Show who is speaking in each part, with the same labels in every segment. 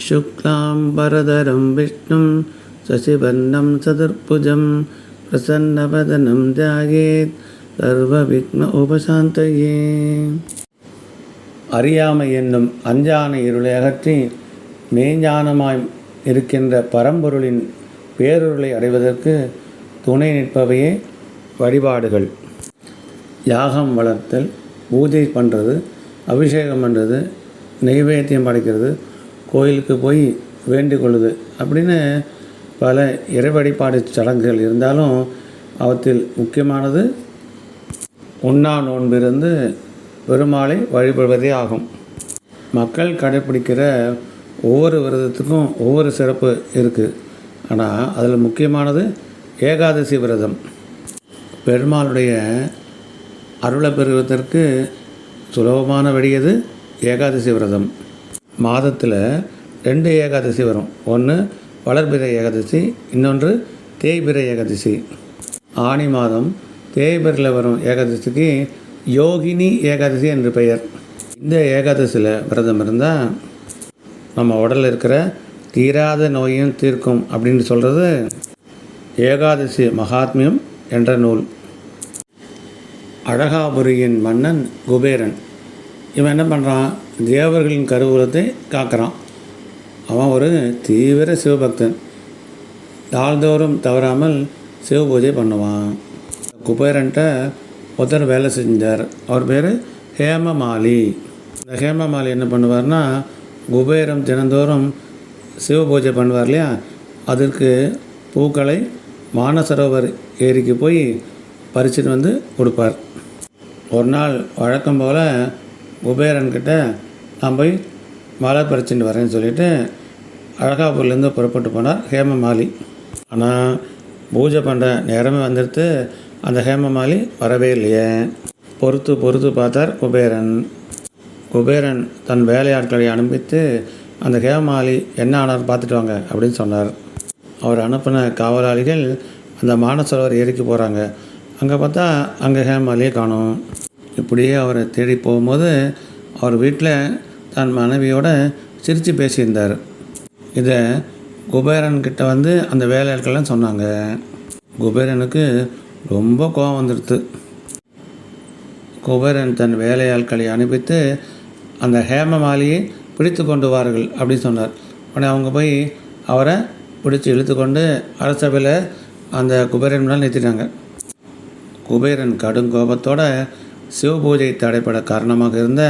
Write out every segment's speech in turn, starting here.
Speaker 1: शुक्लाम्बरधरं विष्णुं शशिवर्णं चतुर्भुजं प्रसन्नवदनं ध्यायेत् சர்வவிக்ன உபசாந்தயே அறியாமை என்னும் அஞ்ஞான இருளை அகற்றி மெய்ஞானமாய் இருக்கின்ற பரம்பொருளின் பேரொருளை அடைவதற்கு துணை நிற்பவையே வழிபாடுகள் யாகம் வளர்த்தல் பூஜை பண்ணுறது அபிஷேகம் பண்ணுறது நெய்வேத்தியம் படைக்கிறது கோயிலுக்கு போய் வேண்டிக் கொள்ளுது அப்படின்னு பல இறைவழிபாடு சடங்குகள் இருந்தாலும் அவற்றில் முக்கியமானது உண்ணா நோன்பிருந்து பெருமாளை வழிபடுவதே ஆகும். மக்கள் கடைப்பிடிக்கிற ஒவ்வொரு விரதத்துக்கும் ஒவ்வொரு சிறப்பு இருக்குது ஆனால் அதில் முக்கியமானது ஏகாதசி விரதம். பெருமாளுடைய அருளை பெறுவதற்கு சுலபமான வழியது ஏகாதசி விரதம். மாதத்தில் ரெண்டு ஏகாதசி வரும். ஒன்று வளர்பிறை ஏகாதசி இன்னொன்று தேய்பிறை ஏகாதசி. ஆனி மாதம் தேய்பிரில் வரும் ஏகாதசிக்கு யோகினி ஏகாதசி என்று பெயர். இந்த ஏகாதசியில் விரதம் இருந்தால் நம்ம உடலில் இருக்கிற தீராத நோயும் தீர்க்கும் அப்படின்னு சொல்கிறது ஏகாதசி மகாத்மியம் என்ற நூல். அழகாபுரியின் மன்னன் குபேரன். இவன் என்ன பண்ணுறான் தேவர்களின் கருவூலத்தை காக்கிறான். அவன் ஒரு தீவிர சிவபக்தன். நாள்தோறும் தவறாமல் சிவ பூஜை பண்ணுவான். குபேரன்ட்ட ஒருத்தர் வேலை செஞ்சார். அவர் பேர் ஹேமமாலி. இந்த ஹேமமாலி என்ன பண்ணுவார்னா குபேரம் தினந்தோறும் சிவ பூஜை பண்ணுவார் இல்லையா? அதற்கு பூக்களை மானசரோவர் ஏரிக்கு போய் பறிச்சுட்டு வந்து கொடுப்பார். ஒரு நாள் வழக்கம் போல் குபேரன்கிட்ட நான் போய் மலை பறிச்சுட்டு வரேன்னு சொல்லிவிட்டு அழகாபூர்லேருந்து புறப்பட்டு போனார் ஹேமமாலி. ஆனால் பூஜை பண்ணுற நேரமே வந்துடுத்து அந்த ஹேமமாலி வரவே இல்லையே. பொறுத்து பொறுத்து பார்த்தார் குபேரன் குபேரன் தன் வேலையாட்களை அனுப்பித்து அந்த ஹேமமாலி என்ன ஆனார் பார்த்துட்டு வாங்க அப்படின்னு சொன்னார். அவர் அனுப்பின காவலாளிகள் அந்த மானசரோவர் ஏரிக்கு போகிறாங்க அங்கே பார்த்தா அங்கே ஹேமாலியை காணும். இப்படியே அவரை தேடி போகும்போது அவர் வீட்டில் தன் மனைவியோட சிரித்து பேசியிருந்தார். இதை குபேரன்கிட்ட வந்து அந்த வேலையாட்கள்லாம் சொன்னாங்க. குபேரனுக்கு ரொம்ப கோபம் வந்துடுது குபேரன் தன் வேலையாட்களை அனுப்பித்து அந்த ஹேம மாலியை பிடித்து கொண்டு வார்கள் அப்படின்னு சொன்னார். உடனே அவங்க போய் அவரை பிடிச்சி இழுத்து கொண்டு அரசபையில் அந்த குபேரன் முன்னால் நிறுத்திட்டாங்க. குபேரன் கடும் கோபத்தோட சிவ பூஜை தடைப்பட காரணமாக இருந்த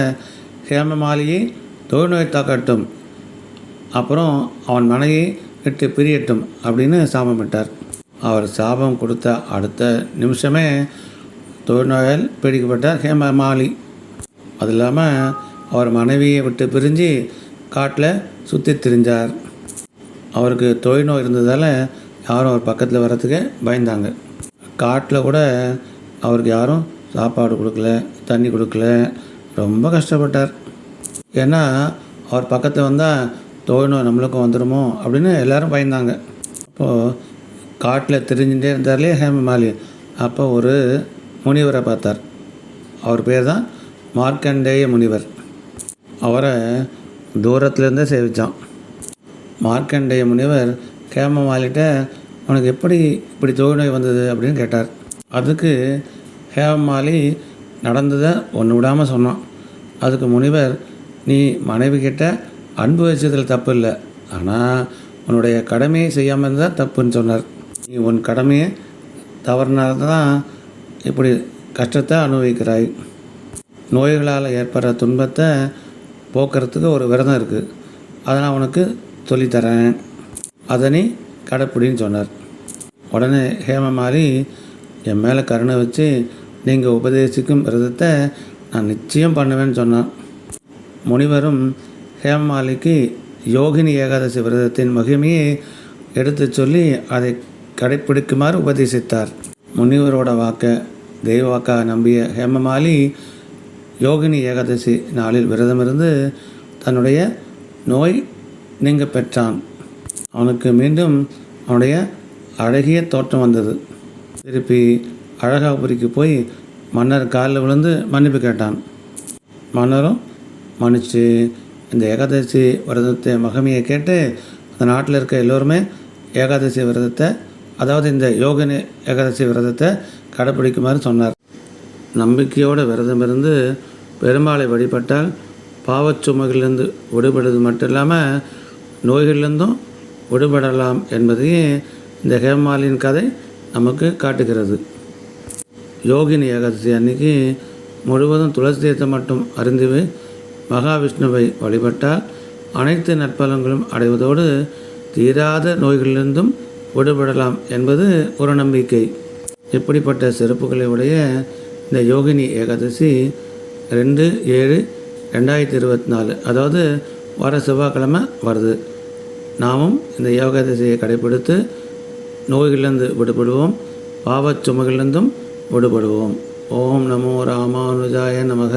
Speaker 1: ஹேமமாலியை தொழுநோய் தாக்கட்டும் அப்புறம் அவன் மனையை விட்டு பிரியட்டும் அப்படின்னு சாபமிட்டார் அவர் சாபம் கொடுத்த அடுத்த நிமிஷமே தொழுநோயால் பிடிக்கப்பட்டார் ஹேமமாலி. அது இல்லாமல் அவர் மனைவியை விட்டு பிரிஞ்சு காட்டில் சுற்றி திரிஞ்சார். அவருக்கு தொழில்நோய் இருந்ததால் யாரும் அவர் பக்கத்தில் வர்றதுக்கு பயந்தாங்க. காட்டில் கூட அவருக்கு யாரும் சாப்பாடு கொடுக்கல தண்ணி கொடுக்கல. ரொம்ப கஷ்டப்பட்டார். ஏன்னா அவர் பக்கத்தில் வந்தால் தொழில்நோய் நம்மளுக்கும் வந்துடுமோ அப்படின்னு எல்லோரும் பயந்தாங்க. அப்போது காட்டில் தெரிஞ்சுட்டே இருந்தார்லே ஹேமமாலி அப்போ ஒரு முனிவரை பார்த்தார். அவர் பேர் தான் மார்க்கண்டேய முனிவர். அவரை தூரத்துலேருந்தே சேவித்தான் மார்க்கண்டேய முனிவர் ஹேமமாலிட்ட உனக்கு எப்படி இப்படி தொழுநோய் வந்தது? அப்படின்னு கேட்டார். அதுக்கு ஹேமமாலி நடந்ததை ஒன்று விடாமல் சொன்னான். அதுக்கு முனிவர் நீ மனைவி கிட்ட அன்பு வச்சதில் தப்பு இல்லை. ஆனால் உன்னுடைய கடமையை செய்யாமல் இருந்தால் தப்புன்னு சொன்னார். நீ உன் கடமையை தவறினால தான் இப்படி கஷ்டத்தை அனுபவிக்கிறாய். நோய்களால் ஏற்படுற துன்பத்தை போக்குறதுக்கு ஒரு விரதம் இருக்குது அதை நான் உனக்கு சொல்லித்தரேன் அதை நீ கடைப்பிடின்னு சொன்னார். உடனே ஹேமமாலி என் மேலே கருணை வச்சு நீங்கள் உபதேசிக்கும் விரதத்தை நான் நிச்சயம் பண்ணுவேன்னு சொன்னான். முனிவரும் ஹேமமாலிக்கு யோகினி ஏகாதசி விரதத்தின் மகிமையை எடுத்துச் சொல்லி அதை கடைப்பிடிக்குமாறு உபதேசித்தார். முனிவரோட வாக்க தெய்வாக்கா நம்பிய ஹேமமாலி யோகினி ஏகாதசி நாளில் விரதமிருந்து தன்னுடைய நோய் நீங்க பெற்றான். அவனுக்கு மீண்டும் அவனுடைய அழகிய தோற்றம் வந்தது. திருப்பி அழகாபுரிக்கு போய் மன்னர் காலில் விழுந்து மன்னிப்பு கேட்டான். மன்னரும் மன்னிச்சு இந்த ஏகாதசி விரதத்தை மகமையை கேட்டு அந்த நாட்டில் இருக்க எல்லோருமே ஏகாதசி விரதத்தை அதாவது இந்த யோகினி ஏகாதசி விரதத்தை கடைப்பிடிக்குமாறு சொன்னார். நம்பிக்கையோடு விரதம் இருந்து பெருமாளை வழிபட்டால் பாவச்சுமைகளிலிருந்து விடுபடுவது மட்டும் இல்லாமல் நோய்களிலிருந்தும் விடுபடலாம் என்பதையும் இந்த ஹேமாலின் கதை நமக்கு காட்டுகிறது. யோகினி ஏகாதசி அன்னைக்கு முழுவதும் துளசி தீர்த்தம் மட்டும் அருந்திவு மகாவிஷ்ணுவை வழிபட்டால் அனைத்து நற்பலங்களும் அடைவதோடு தீராத நோய்களிலிருந்தும் விடுபடலாம் என்பது ஒரு நம்பிக்கை. இப்படிப்பட்ட சிறப்புகளை உடைய இந்த யோகினி ஏகாதசி ரெண்டு ஏழு ரெண்டாயிரத்தி இருபத்தி நாலு அதாவது வர செவ்வாய்க்கிழமை வருது. நாமும் இந்த ஏகாதசியை கடைபிடித்து நோய்களிலிருந்து விடுபடுவோம். பாவச் சுமைகளிலிருந்தும் விடுபடுவோம். ஓம் நமோ ராமானுஜாய நமக.